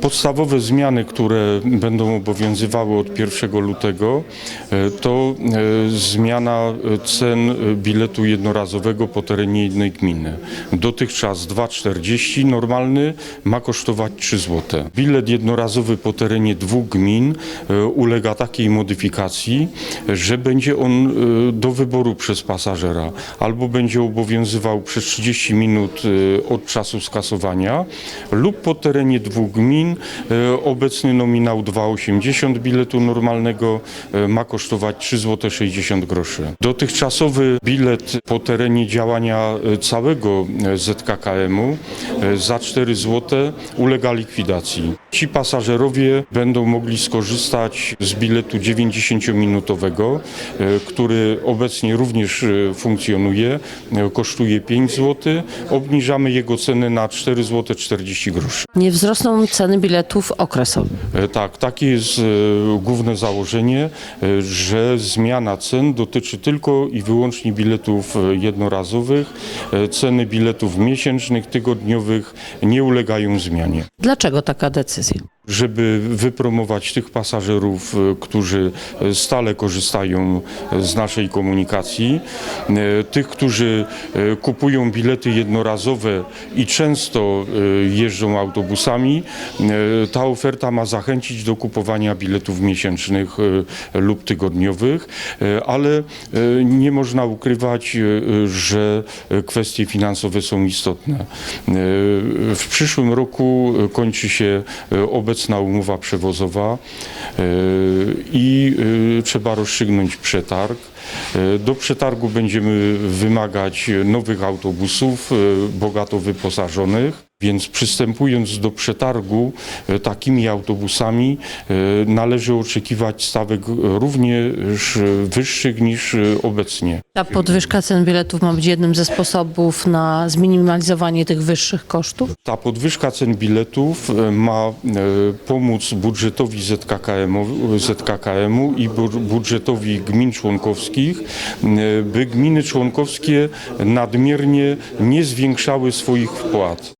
Podstawowe zmiany, które będą obowiązywały od 1 lutego, e, to e, zmiana cen biletu jednorazowego po terenie jednej gminy. Dotychczas 2,40 normalny ma kosztować 3 zł. Bilet jednorazowy po terenie dwóch gmin e, ulega takiej modyfikacji, że będzie on do wyboru przez pasażera. Albo będzie obowiązywał przez 30 minut od czasu skasowania, lub po terenie dwóch gmin e, obecny nominał 2,80 biletu normalnego e, ma kosztować 3 zł 60 groszy. Dotychczasowy bilet po terenie działania e, całego ZKKM-u za 4 zł ulega likwidacji. Ci pasażerowie będą mogli skorzystać z biletu 90-minutowego, e, który obecnie również funkcjonuje, kosztuje 5 zł. Obniżamy jego cenę na 4 zł 40 groszy. Nie wzrosną ceny biletów okresowych. E, Tak, takie jest główne założenie, e, że zmiana cen dotyczy tylko i wyłącznie biletów e, jednorazowych. Ceny biletów miesięcznych, tygodniowych nie ulegają zmianie. Dlaczego taka decyzja? Żeby wypromować tych pasażerów, e, którzy e, stale korzystają e, z naszej komunikacji, tych, którzy kupują bilety jednorazowe i często jeżdżą autobusami, ta oferta ma zachęcić do kupowania biletów miesięcznych lub tygodniowych, ale nie można ukrywać, że kwestie finansowe są istotne. W przyszłym roku kończy się e, obecna umowa przewozowa e, i e, trzeba rozstrzygnąć przetarg. E, Do przetargu będziemy wymagać nowych autobusów, bogato wyposażonych. Więc przystępując do przetargu e, takimi autobusami e, należy oczekiwać stawek również wyższych niż e, obecnie. Ta podwyżka cen biletów ma być jednym ze sposobów na zminimalizowanie tych wyższych kosztów? Ta podwyżka cen biletów ma pomóc budżetowi ZKKM-u, ZKKM-u i bu- budżetowi gmin członkowskich, by gminy członkowskie nadmiernie nie zwiększały swoich wpłat.